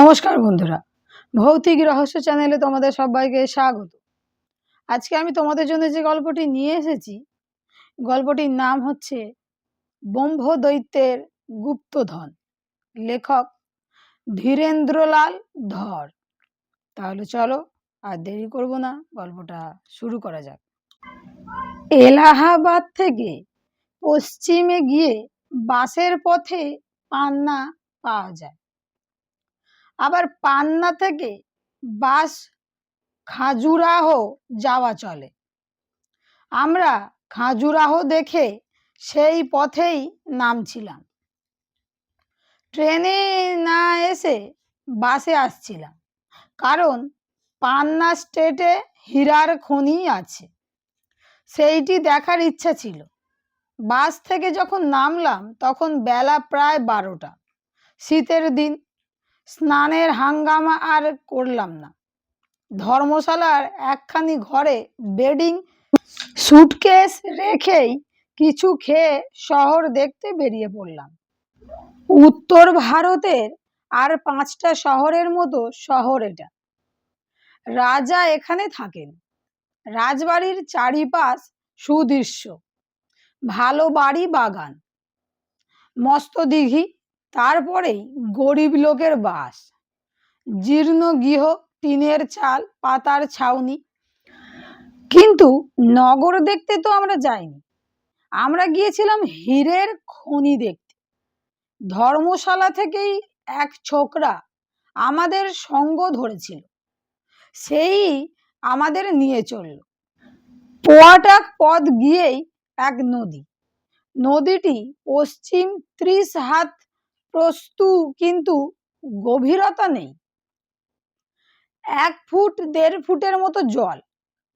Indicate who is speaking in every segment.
Speaker 1: নমস্কার বন্ধুরা। ভৌতিক রহস্য চ্যানেলে তোমাদের সবাইকে স্বাগত। আজকে আমি তোমাদের জন্য যে গল্পটি নিয়ে এসেছি, গল্পটির নাম হচ্ছে ব্রহ্ম দৈত্যের গুপ্তধন। লেখক ধীরেন্দ্রলাল ধর। তাহলে চলো আর দেরি করব না, গল্পটা শুরু করা যাক। এলাহাবাদ থেকে পশ্চিমে গিয়ে বাসের পথে পান্না পাওয়া যায়। আবার পান্না থেকে বাস খাজুরাহ যাওয়া চলে। আমরা খাজুরাহ দেখে সেই পথেই নামছিলাম। ট্রেনে না এসে বাসে আসছিলাম, কারণ পান্না স্টেটে হীরার খনি আছে। সেইটি দেখার ইচ্ছা ছিল। বাস থেকে যখন নামলাম, তখন বেলা প্রায় বারোটা। শীতের দিন স্নানের হাঙ্গামা আর করলাম না। ধর্মশালার একখানি ঘরে বেডিং সুটকেস রেখেই কিছু খেয়ে শহর দেখতে বেরিয়ে পড়লাম। উত্তর ভারতের আর পাঁচটা শহরের মতো শহর এটা। রাজা এখানে থাকেন। রাজবাড়ির চারিপাশ সুদৃশ্য। ভালো বাড়ি বাগান। মস্ত দিঘি। তারপরেই গরিব লোকের বাস। জীর্ণ গৃহ, টিনের চাল, পাতার ছাউনি। কিন্তু নগর দেখতে তো আমরা যাইনি। আমরা গিয়েছিলাম হীরের খনি দেখতে। ধর্মশালা থেকেই এক ছোকরা আমাদের সঙ্গ ধরেছিল। সেই আমাদের নিয়ে চলল। পোয়াটাক পথ গিয়েই এক নদী। নদীটি পশ্চিম ত্রিশ হাত প্রস্তু কিন্তু গভীরতা নেই। এক ফুট, দেড় ফুটের মতো জল।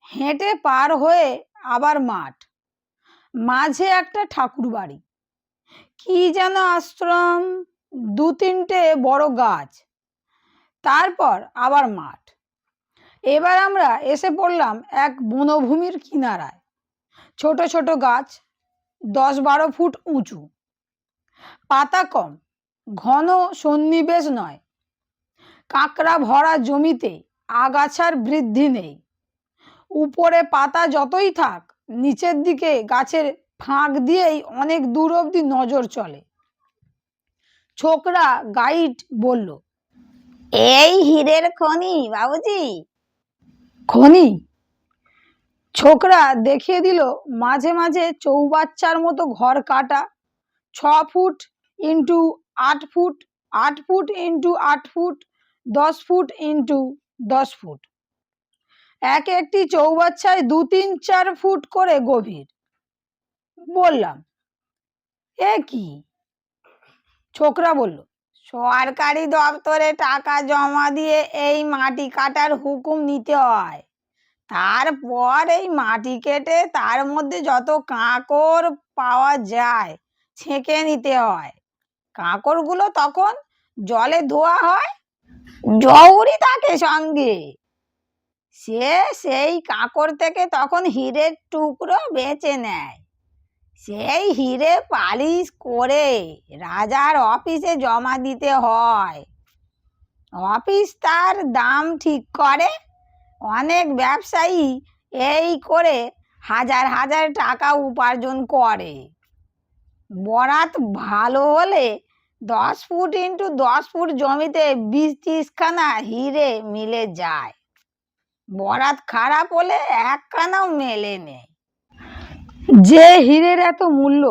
Speaker 1: হেঁটে পার হয়ে আবার মাঠ। মাঝে একটা ঠাকুর বাড়ি। কি যেন আশ্রম, দু তিনটে বড় গাছ। তারপর আবার মাঠ। এবার আমরা এসে পড়লাম এক বনভূমির কিনারায়। ছোট ছোট গাছ, দশ বারো ফুট উঁচু। পাতা কম। ঘন সন্নিবেশ নয়। কাঁকড়া ভরা জমিতে আগাছার বৃদ্ধি নেই। উপরে পাতা যতই থাক নিচের দিকে গাছের ফাঁক দিয়েই অনেক দূর অবধি নজর চলে। ছোকরা গাইড বলল
Speaker 2: এই হীরের খনি বাবুজি।
Speaker 1: খনি? ছোকরা দেখিয়ে দিল মাঝে মাঝে চৌবাচ্চার মতো ঘর কাটা ছ ফুট ইন্টু আট ফুট আট ফুট ইন্টু আট ফুট, দশ ফুট ইন্টু দশ ফুট। এক একটি চৌবাচ্চায় দু, তিন, চার ফুট করে গভীর। বললাম, এ কি? ছোকরা বলল,
Speaker 2: সরকারি দপ্তরে টাকা জমা দিয়ে এই মাটি কাটার হুকুম নিতে হয়। তারপর এই মাটি কেটে তার মধ্যে যত কাঁকড় পাওয়া যায় ছেঁকে নিতে হয়। কাঁকড়গুলো তখন জলে ধোয়া হয়। জহুরি থাকে সঙ্গে। সে সেই কাঁকড় থেকে তখন হীরের টুকরো বেছে নেয়। সেই হিরে পালিশ করে রাজার অফিসে জমা দিতে হয়। অফিস তার দাম ঠিক করে। অনেক ব্যবসায়ী এই করে হাজার হাজার টাকা উপার্জন করে। বরাত ভালো হলে দশ ফুট ইন্টু দশ ফুট জমিতে বিশ ত্রিশখানা হিরে মিলে যায়। বরাত খারাপ হলে একখানাও মেলে নেই।
Speaker 1: যে হীরের এত মূল্য,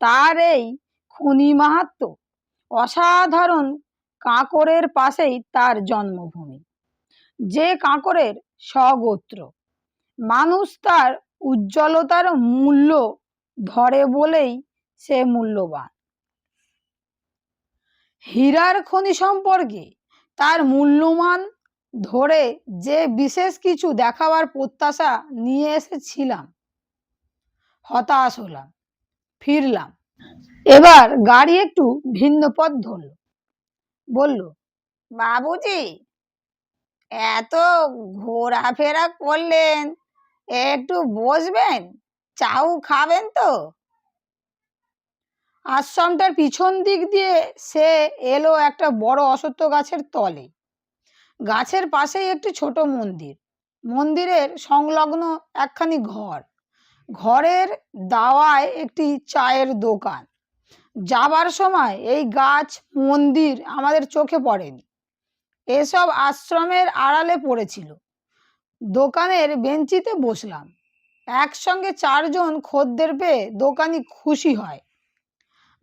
Speaker 1: তার এই খনি মাহাত্ম, অসাধারণ কাঁকরের পাশেই তার জন্মভূমি। যে কাঁকরের স্বগোত্র মানুষ তার উজ্জ্বলতার মূল্য ধরে বলেই সে মূল্যবান। হীরার খনি সম্পর্কে তার মূল্যমান ধরে যে বিশেষ কিছু দেখাবার প্রত্যাশা নিয়ে এসেছিলাম। হতাশ হলাম, ফিরলাম। এবার গাড়ি একটু ভিন্ন পথ ধরল। বলল,
Speaker 2: বাবুজি, এত ঘোরাফেরা করলেন, একটু বসবেন, চাউ খাবেন তো?
Speaker 1: আশ্রমটার পিছন দিক দিয়ে সে এলো একটা বড় অশ্বত্থ গাছের তলে। গাছের পাশেই একটি ছোট মন্দির। মন্দিরের সংলগ্ন একখানি ঘর। ঘরের দাওয়ায় একটি চায়ের দোকান। যাবার সময় এই গাছ, মন্দির আমাদের চোখে পড়েনি। এসব আশ্রমের আড়ালে পড়েছিল। দোকানের বেঞ্চিতে বসলাম। একসঙ্গে চারজন খদ্দের পেয়ে দোকানি খুশি হয়।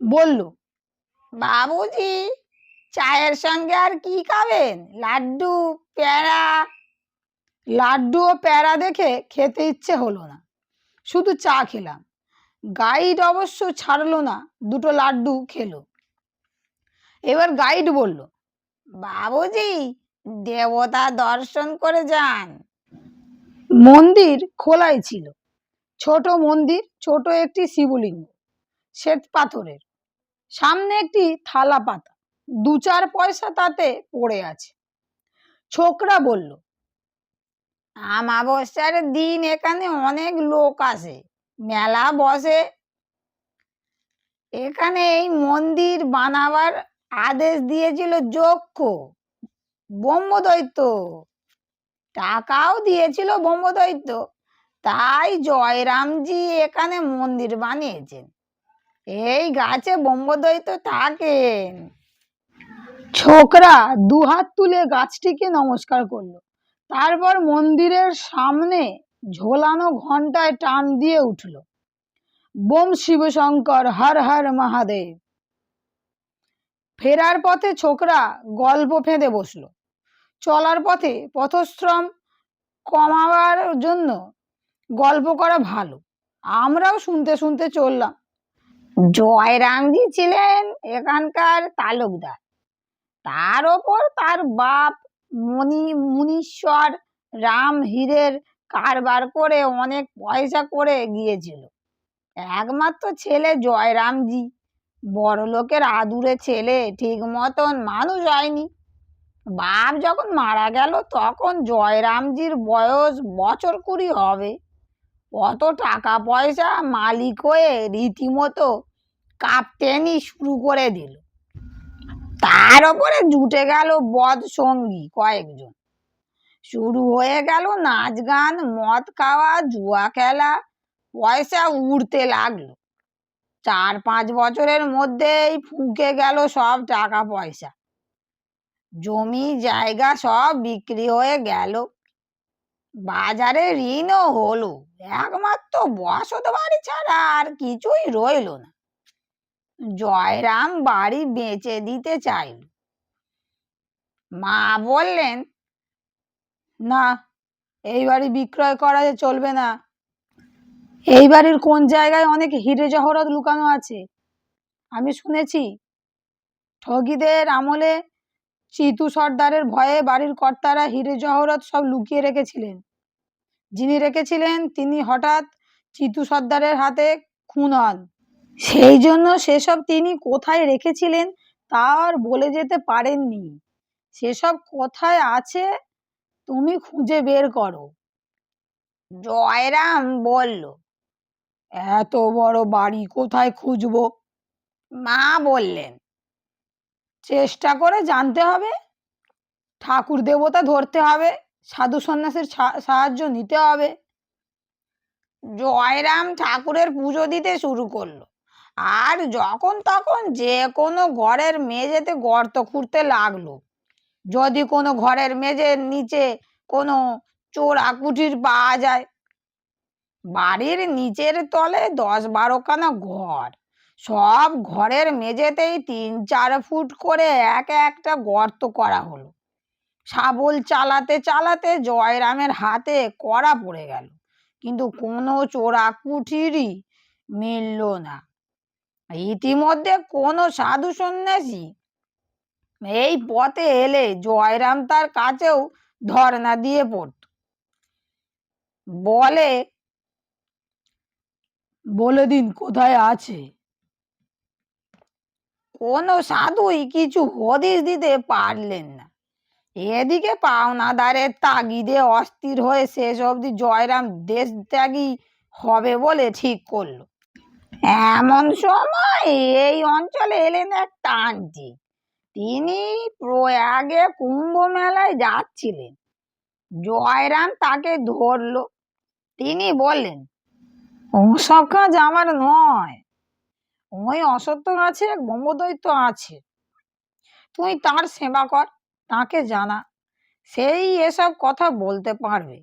Speaker 1: বলল
Speaker 2: বাবুজি চায়ের সঙ্গে আর কি খাবেন? লাড্ডু পেয়ারা?
Speaker 1: লাড্ডু ও প্যারা দেখে খেতে ইচ্ছে হলো না শুধু চা খেলাম। গাইড অবশ্য ছাড়লো না দুটো লাড্ডু খেলো। এবার গাইড বলল
Speaker 2: বাবুজি দেবতা দর্শন করে যান।
Speaker 1: মন্দির খোলাই ছিল। ছোট মন্দির ছোট একটি শিবলিঙ্গ শ্বেত পাথরের। সামনে একটি থালা পাতা। দু চার পয়সা তাতে পড়ে আছে। ছোকরা বলল,
Speaker 2: আমাবস্যার দিন এখানে অনেক লোক আসে। মেলা বসে। এখানে এই মন্দির বানাবার আদেশ দিয়েছিল যক্ষ, ব্রহ্মদৈত্য। টাকাও দিয়েছিল ব্রহ্মদৈত্য। তাই জয়রামজি এখানে মন্দির বানিয়েছেন। এই গাছে ব্রহ্মদৈত্য থাকেন
Speaker 1: ছোকরা দুহাত তুলে গাছটিকে নমস্কার করল। তারপর মন্দিরের সামনে ঝোলানো ঘন্টায় টান দিয়ে উঠল। বোম শিবশঙ্কর, হর হর মহাদেব। ফেরার পথে ছোকরা গল্প ফেঁদে বসল। চলার পথে পথশ্রম কমাবার জন্য গল্প করা ভালো। আমরাও শুনতে শুনতে চললাম।
Speaker 2: জয়রামজি ছিলেন এখানকার তালুকদার। তার ওপর তার বাপ মণি মুনীশ্বর রাম হীরের কারবার করে অনেক পয়সা করে গিয়েছিল। একমাত্র ছেলে জয়রামজি বড় লোকের আদুরে ছেলে ঠিক মতন মানুষ হয়নি। বাপ যখন মারা গেল তখন জয়রামজির বয়স বছর কুড়ি হবে। অত টাকা পয়সা মালিক হয়ে রীতিমতো কাঁপতেনি শুরু করে দিল। তার ওপরে জুটে গেল বদ সঙ্গী কয়েকজন। শুরু হয়ে গেল নাচ গান, মদ খাওয়া, জুয়া খেলা, পয়সা উড়তে লাগল। চার পাঁচ বছরের মধ্যেই ফুঁকে গেল সব টাকা পয়সা। জমি, জায়গা সব বিক্রি হয়ে গেল। বাজারে ঋণও হলো। একমাত্র বসত বাড়ি ছাড়া আর কিছুই রইল না। জয়রাম বাড়ি বেঁচে দিতে চাইল মা বললেন,
Speaker 1: না, এই বাড়ি বিক্রয় করা যে চলবে না। এই বাড়ির কোন জায়গায় অনেক হিরে জহরত লুকানো আছে? আমি শুনেছি, ঠগিদের আমলে চিতু সর্দারের ভয়ে বাড়ির কর্তারা হিরে জহরত সব লুকিয়ে রেখেছিলেন। যিনি রেখেছিলেন, তিনি হঠাৎ চিতু সর্দারের হাতে খুন হন। সেই জন্য সেসব তিনি কোথায় রেখেছিলেন তা আর বলে যেতে পারেননি। সেসব কোথায় আছে, তুমি খুঁজে বের করো।
Speaker 2: জয়রাম বলল,
Speaker 1: এত বড় বাড়ি কোথায় খুঁজবো?
Speaker 2: মা বললেন,
Speaker 1: চেষ্টা করে জানতে হবে। ঠাকুর দেবতা ধরতে হবে, সাধু সন্ন্যাসের সাহায্য নিতে হবে।
Speaker 2: জয়রাম ঠাকুরের পুজো দিতে শুরু করল। আর যখন তখন যে কোনো ঘরের মেঝেতে গর্ত খুঁড়তে লাগল। যদি কোনো ঘরের মেঝের নিচে কোনো চোরা কুঠির পাওয়া যায়। বাড়ির নিচের তলে দশ বারোখানা ঘর। সব ঘরের মেঝেতেই তিন চার ফুট করে এক একটা গর্ত করা হলো। শাবল চালাতে চালাতে জয়রামের হাতে কড়া পড়ে গেল। কিন্তু কোনো চোরা কুঠিরই মিলল না। ইতিমধ্যে কোনো সাধু সন্ন্যাসী এই পথে এলে জয়রাম তার কাছেও ধর্ণা দিয়ে পড়ত। বলে
Speaker 1: বলে দিন, কোথায় আছে?
Speaker 2: কোনো সাধুই কিছু হদিশ দিতে পারলেন না। এদিকে পাওনাদারের তাগিদে অস্থির হয়ে শেষ অবধি জয়রাম দেশ ত্যাগী হবে বলে ঠিক করল। এমন সময় এই অঞ্চলে এলেন এক তান্ত্রিক। তিনি প্রয়াগে কুম্ভ মেলায় যাচ্ছিলেন। জয়রাম তাকে ধরলো। তিনি বললেন ওসব কাজ আমার নয়। ওই অসত্য এক ব্রহ্মদৈত্য আছে। তুই তার সেবা কর, তাকে জানা। সেই এসব কথা বলতে পারবে।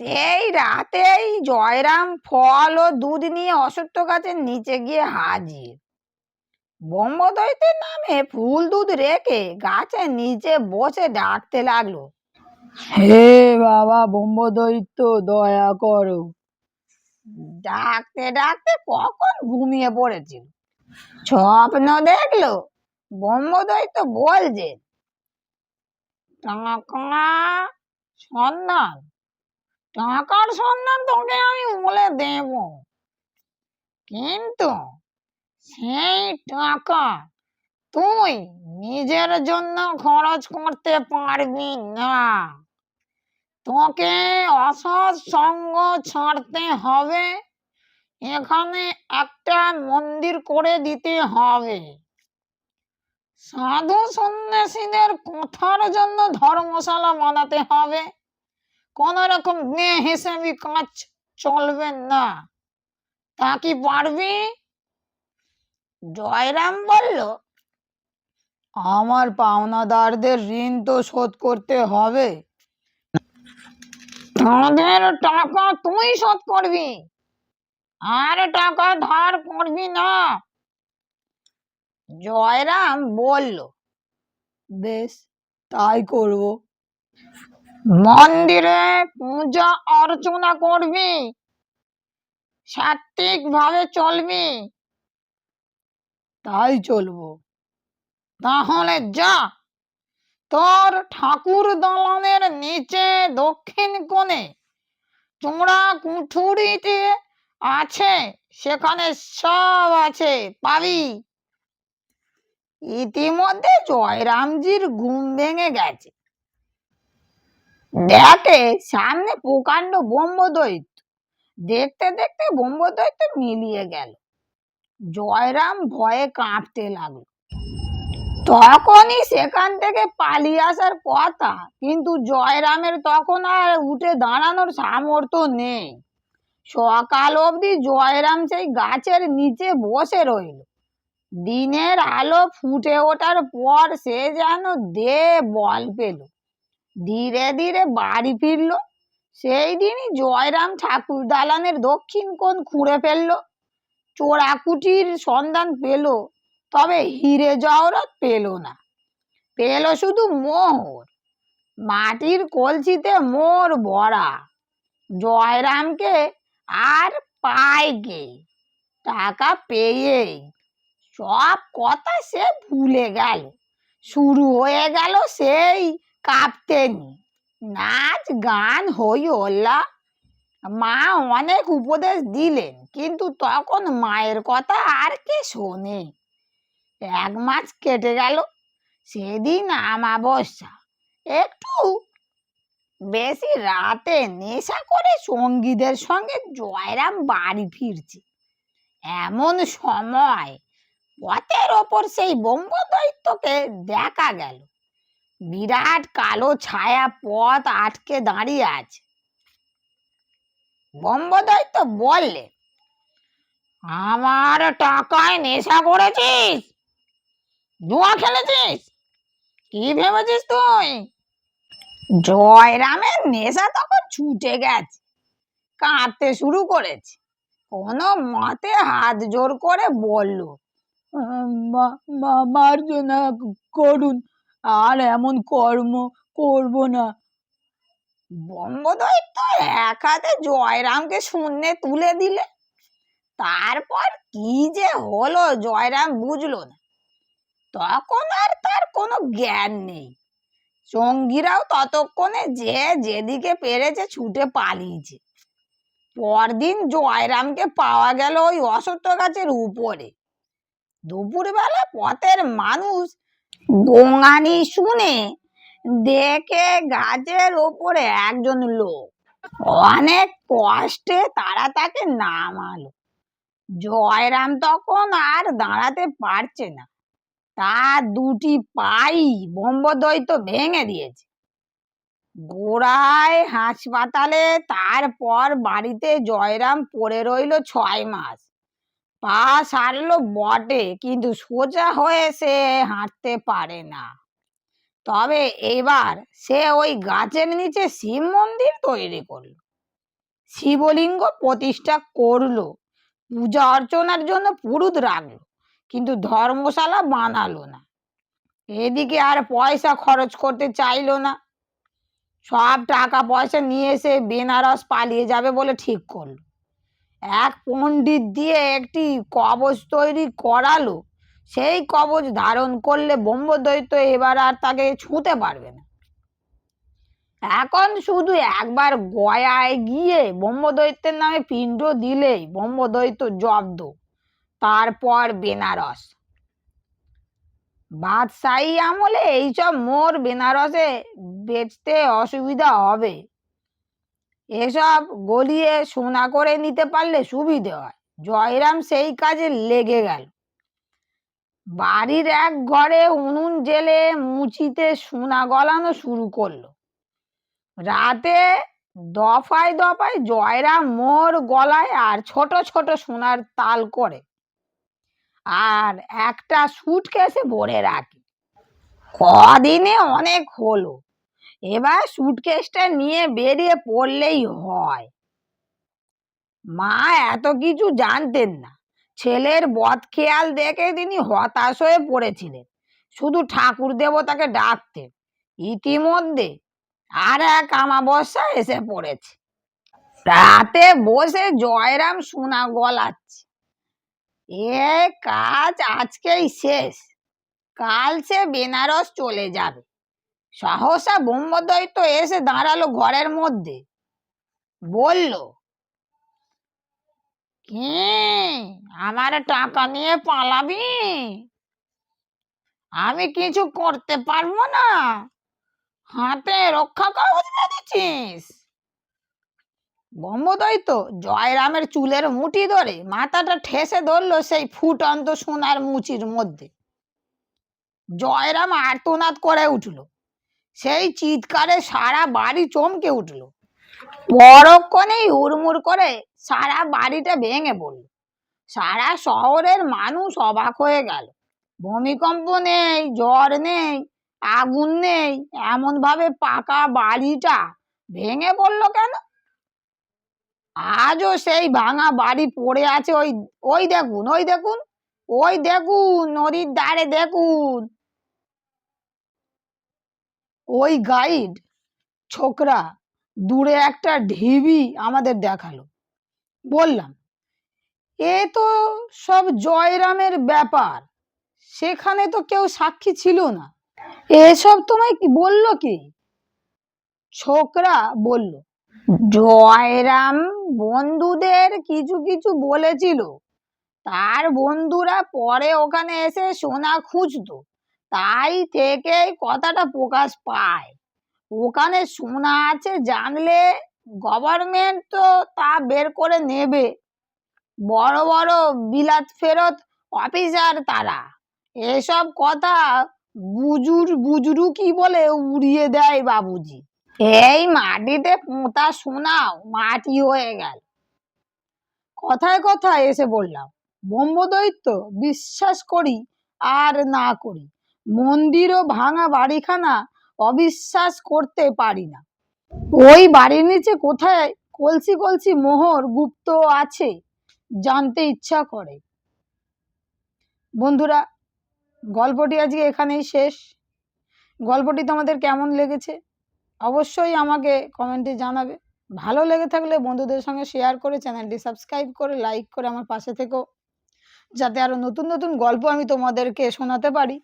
Speaker 2: সেই রাতেই জয়রাম ফল ও দুধ নিয়ে অসত্য গাছের নিচে গিয়ে হাজির। ব্রহ্মদৈত্যের নামে ফুল দুধ রেখে গাছের নিচে বসে ডাকতে লাগল,
Speaker 1: হে বাবা ব্রহ্মদৈত্য দয়া করো।
Speaker 2: ডাকতে ডাকতে কখন ঘুমিয়ে পড়েছিল? স্বপ্ন দেখল ব্রহ্মদৈত্য বলছে টাকা সন্ধান টাকার সন্ধান তোকে আমি বলে দেব। কিন্তু সেই টাকা তুই নিজের জন্য খরচ করতে পারবি না। তোকে অসৎ সঙ্গ ছাড়তে হবে। এখানে একটা মন্দির করে দিতে হবে। সাধু সন্ন্যাসীদের কথার জন্য ধর্মশালা বানাতে হবে। কোন রকম মেয়ে হিসেবে কাজ চলবে না। তা কি পারবি? জয়রাম বলল,
Speaker 1: আমার পাওনাদারদের ঋণ তো শোধ করতে হবে।
Speaker 2: তাদের টাকা তুই শোধ করবি, আর টাকা ধার করবি না। জয়রাম বলল,
Speaker 1: বেশ, তাই করব।
Speaker 2: মন্দিরে পূজা অর্চনা করবি সাত্বিক ভাবে চলবি?
Speaker 1: তাই চলবো।
Speaker 2: তাহলে যা, তোর ঠাকুর দালানের নিচে দক্ষিণ কোণে চূড়া কুঠুরিতে আছে, সেখানে সব আছে, পাবি। ইতিমধ্যে জয়রামজির ঘুম ভেঙে গেছে। দেখে সামনে প্রকাণ্ড ব্রহ্মদৈত্য দেখতে দেখতে ব্রহ্মদৈত্য মিলিয়ে গেল। জয়রাম ভয়ে কাঁপতে লাগল। তখনই সেখান থেকে পালিয়ে আসার কথা, কিন্তু জয়রামের তখন আর উঠে দাঁড়ানোর সামর্থ্য নেই। সকাল অবধি জয়রাম সেই গাছের নিচে বসে রইল। দিনের আলো ফুটে ওঠার পর সে যেন দে বল পেল। ধীরে ধীরে বাড়ি ফিরল। সেই দিনই জয়রাম ঠাকুর দালানের দক্ষিণ কোণ খুঁড়ে ফেলল। চোরাকুটির সন্ধান পেল, তবে হিরে জহরত পেল না। পেল শুধু মোহর, মাটির কলসিতে মোর ভরা জয়রামকে আর পাইকে টাকা পেয়েই সব কথা সে ভুলে গেল। শুরু হয়ে গেল সেই কাঁপতেনি। নাচ গান হই হল্লা। মা অনেক উপদেশ দিলেন, কিন্তু তখন মায়ের কথা আর কে শোনে? এক মাস কেটে গেল, সেদিন আমাবস্যা। একটু বেশি রাতে নেশা করে সঙ্গীদের সঙ্গে জয়রাম বাড়ি ফিরছে। এমন সময় পথের ওপর সেই ব্রহ্মদৈত্যকে দেখা গেল। বিরাট কালো ছায়া পথ আটকে দাঁড়িয়ে আছে। ব্রহ্মদৈত্য বললে, আমার টাকায় নেশা করেছিস? জুয়া খেলেছিস? কি ভেবেছিস তুই? জয়রামের নেশা তখন ছুটে গেছে, কাঁদতে শুরু করেছে। কোনো মতে হাত জোর করে বলল
Speaker 1: মার্জনা করুন আর এমন কর্ম করব না।
Speaker 2: ব্রহ্মদৈত্য এক হাতে জয়রামকে শূন্যে তুলে দিলে। তারপর কি যে হলো জয়রাম বুঝলো না। তখন আর তার কোনো জ্ঞান নেই। সঙ্গীরাও ততক্ষণে যে যেদিকে পেরেছে ছুটে পালিয়েছে। পরদিন জয়রামকে পাওয়া গেল ওই অসত্য গাছের উপরে। দুপুরবেলা পথের মানুষ শুনে দেখে গাছের ওপরে একজন লোক অনেক কষ্টে তারা তাকে নামালো। জয়রাম তখন আর দাঁড়াতে পারছে না। তার দুটি পাই ব্রহ্মদৈত্য ভেঙে দিয়েছে। গোড়ায় হাসপাতালে তারপর বাড়িতে জয়রাম পড়ে রইল ছয় মাস। পা সারলো বটে, কিন্তু সোজা হয়ে সে হাঁটতে পারে না। তবে এবার সে ওই গাছের নিচে শিব মন্দির তৈরি করল। শিবলিঙ্গ প্রতিষ্ঠা করল। পূজা অর্চনার জন্য পুরুত রাখল, কিন্তু ধর্মশালা বানালো না। এদিকে আর পয়সা খরচ করতে চাইলো না। সব টাকা পয়সা নিয়ে এসে বেনারস পালিয়ে যাবে বলে ঠিক করল। এক পণ্ডিত দিয়ে একটি কবচ তৈরি করালো। সেই কবচ ধারণ করলে ব্রহ্মদৈত্য এবার আর তাকে ছুঁতে পারবে না। এখন শুধু একবার গয়ায় গিয়ে ব্রহ্মদৈত্যের নামে পিণ্ড দিলেই ব্রহ্মদৈত্য জব্দ, তারপর বেনারস। বাদশাহী আমলে এইসব মোর বেনারসে বেচতে অসুবিধা হবে। এসব গলিয়ে সোনা করে নিতে পারলে সুবিধে হয়। জয়রাম সেই কাজে লেগে গেল। বাড়ির এক ঘরে উনুন জেলে মুচিতে সোনা গলানো শুরু করল। রাতে দফায় দফায় জয়রাম মোর গলায় আর ছোট ছোট সোনার তাল করে আর একটা সুটকেসে ভরে রাখে। কদিনে অনেক হলো। এবার সুটকেসটা নিয়ে বেরিয়ে পড়লেই হয়। মা এত কিছু জানতেন না। ছেলের বদ খেয়াল দেখে তিনি হতাশ হয়ে পড়েছিলেন। শুধু ঠাকুর দেবতাকে ডাকতেন। ইতিমধ্যে আর এক আমাবস্যা এসে পড়েছে। রাতে বসে জয়রাম সোনা গলাচ্ছে। এ কাজ আজকেই শেষ। কাল সে বেনারস চলে যাবে। সহসা ব্রহ্মদৈত্য এসে দাঁড়াল ঘরের মধ্যে। বলল, কি? আমার টাকা নিয়ে পালাবি? আমি কিছু করতে পারব না। হাতে রক্ষা কবচ বেঁধেছিস ব্রহ্মদৈত্য জয়রামের চুলের মুঠি ধরে মাথাটা ঠেসে ধরলো সেই ফুটন্ত সোনার মুচির মধ্যে। জয়রাম আর্তনাদ করে উঠল। সেই চিৎকারে সারা বাড়ি চমকে উঠল। পরক্ষণেই হুড়মুড় করে সারা বাড়িটা ভেঙে পড়ল। সারা শহরের মানুষ অবাক হয়ে গেল। ভূমিকম্প নেই জ্বর নেই, আগুন নেই এমন ভাবে পাকা বাড়িটা ভেঙে পড়ল কেন? আজও সেই ভাঙা বাড়ি পড়ে আছে ওই ওই দেখুন ওই দেখুন ওই দেখুন, নদীর ধারে দেখুন। ওই গাইড ছোকরা দূরে একটা ঢিবি আমাদের দেখাল। বললাম, এ তো সব জয়রামের ব্যাপার, সেখানে তো কেউ সাক্ষী ছিল না। এসব তোমায় কি বলল কি? ছোকরা বলল, জয়রাম বন্ধুদের কিছু কিছু বলেছিল, তার বন্ধুরা পরে ওখানে এসে সোনা খুঁজতো। তাই থেকে কথাটা প্রকাশ পায়। ওখানে সোনা আছে, জানলে গভর্নমেন্ট তো তা বের করে নেবে। বড় বড় বিলাত ফেরত অফিসার তারা। এসব কথা বুজুর বুজরু কি বলে উড়িয়ে দেয় বাবুজি। এই মাটিতে পোঁতা শোনাও মাটি হয়ে গেল। কথায় কথায় এসে বললাম, ব্রহ্মদৈত্য, বিশ্বাস করি আর না করি। মন্দির ও ভাঙা বাড়িখানা অবিশ্বাস করতে পারি না। ওই বাড়ির নিচে কোথায় কলসি কলসি মোহর গুপ্ত আছে জানতে ইচ্ছা করে। বন্ধুরা, গল্পটি আজকে এখানেই শেষ। গল্পটি তোমাদের কেমন লেগেছে? অবশ্যই আমাকে কমেন্টে জানাবে। ভালো লেগে থাকলে বন্ধুদের সঙ্গে শেয়ার করে চ্যানেলটি সাবস্ক্রাইব করে লাইক করে আমার পাশে থেকো। যাতে আরও নতুন নতুন গল্প আমি তোমাদেরকে শোনাতে পারি।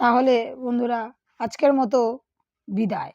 Speaker 2: তাহলে বন্ধুরা আজকের মতো বিদায়।